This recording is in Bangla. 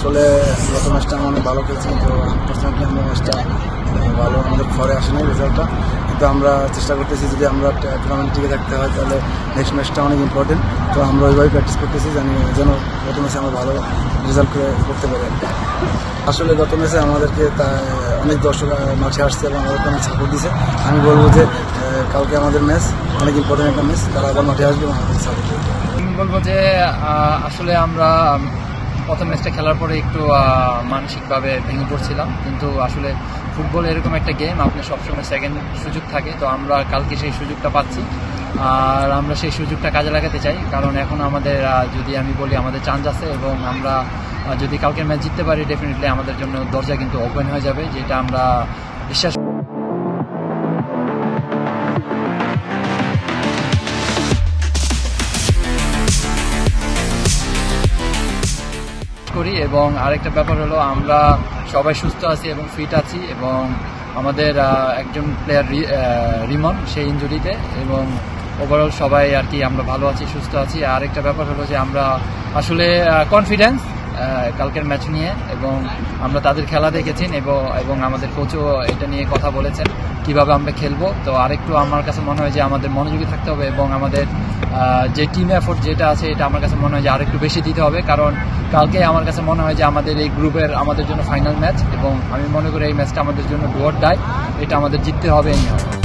আসলে গত ম্যাচটা আমরা অনেক ভালো খেলছি, তো আনফর্চুনেটলি আমরা ম্যাচটা ভালো, আমাদের ঘরে আসেনি রেজাল্টটা কিন্তু আমরা চেষ্টা করতেছি যদি আমরা টুর্নামেন্ট টিকে থাকতে হয়, তাহলে নেক্সট ম্যাচটা অনেক ইম্পর্টেন্ট তো আমরা ওইভাবে প্র্যাকটিস করতেছি জানি যেন গত ম্যাচে আমরা ভালো রেজাল্ট করতে পারি। আসলে গত ম্যাচে আমাদেরকে অনেক দর্শক মাঠে আসছে এবং আমাদেরকে অনেক সাপোর্ট দিছে। আমি বলব যে কালকে আমাদের ম্যাচ অনেক ইম্পর্টেন্ট একটা ম্যাচ তারা আবার মাঠে আসবে এবং আমাদের সাপোর্ট বলব যে আসলে আমরা প্রথম ম্যাচটা খেলার পরে একটু মানসিকভাবে ভেঙে পড়ছিলাম। কিন্তু আসলে ফুটবল এরকম একটা গেম আপনি সবসময় সেকেন্ড সুযোগ থাকে। তো আমরা কালকে সেই সুযোগটা পাচ্ছি। আর আমরা সেই সুযোগটা কাজে লাগাতে চাই। কারণ এখন আমাদের যদি আমি বলি আমাদের চান্স আছে এবং আমরা যদি কালকের ম্যাচ জিততে পারি ডেফিনেটলি আমাদের জন্য দরজা কিন্তু ওপেন হয়ে যাবে, যেটা আমরা বিশ্বাস করি এবং আরেকটা ব্যাপার হলো আমরা সবাই সুস্থ আছি এবং ফিট আছি এবং আমাদের একজন প্লেয়ার রিমন, সেই ইঞ্জুরিতে এবং ওভারঅল সবাই আর কি আমরা ভালো আছি, সুস্থ আছি। আরেকটা ব্যাপার হলো যে আমরা আসলে কনফিডেন্স কালকের ম্যাচ নিয়ে এবং আমরা তাদের খেলা দেখেছেন এবং এবং আমাদের কোচও এটা নিয়ে কথা বলেছেন কীভাবে আমরা খেলব। তো আরেকটু আমার কাছে মনে হয় যে আমাদের মনোযোগী থাকতে হবে এবং আমাদের যে টিম এফোর্ট যেটা আছে এটা আমার কাছে মনে হয় যে আরেকটু বেশি দিতে হবে। কারণ কালকে আমার কাছে মনে হয় যে আমাদের এই গ্রুপের আমাদের জন্য ফাইনাল ম্যাচ এবং আমি মনে করি এই ম্যাচটা আমাদের জন্য ডুয়ার ডাই এটা আমাদের জিততে হবে এই